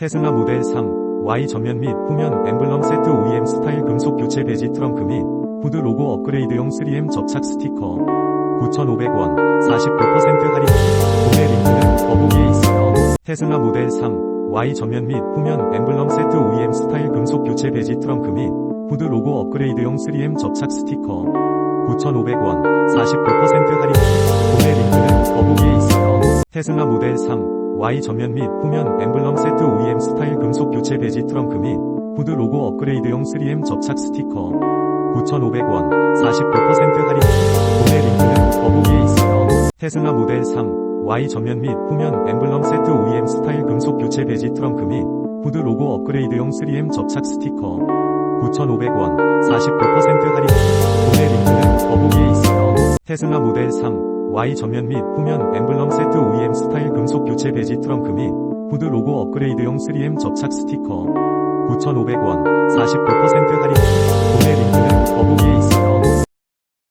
테슬라 모델 3, Y 전면 및 후면 엠블럼 세트 OEM 스타일 금속 교체 배지 트렁크 및 후드 로고 업그레이드용 3M 접착 스티커 9,500원 49% 할인 구매 링크는 더보기에 있어요. 테슬라 모델 3, Y 전면 및 후면 엠블럼 세트 OEM 스타일 금속 교체 배지 트렁크 및 후드 로고 업그레이드용 3M 접착 스티커 9,500원 49% 할인 구매 링크는 더보기에 있어요. 테슬라 모델 3, Y 전면 및 후면 엠블럼 세트 OEM 스타일 금속 교체 배지 트렁크 및 후드 로고 업그레이드용 3M 접착 스티커. 9,500원 49% 할인. 구매 링크는 더보기에 있어요. 테슬라 모델 3, Y 전면 및 후면 엠블럼 세트 OEM 스타일 금속 교체 배지 트렁크 및 후드 로고 업그레이드용 3M 접착 스티커. 9,500원 49% 할인. 구매 링크는 더보기에 있어요. 테슬라 모델 3, Y 전면 및 후면 엠블럼 세트 OEM 스타일 금속 교체 배지 트렁크 및 후드 로고 업그레이드용 3M 접착 스티커 9,500원 49%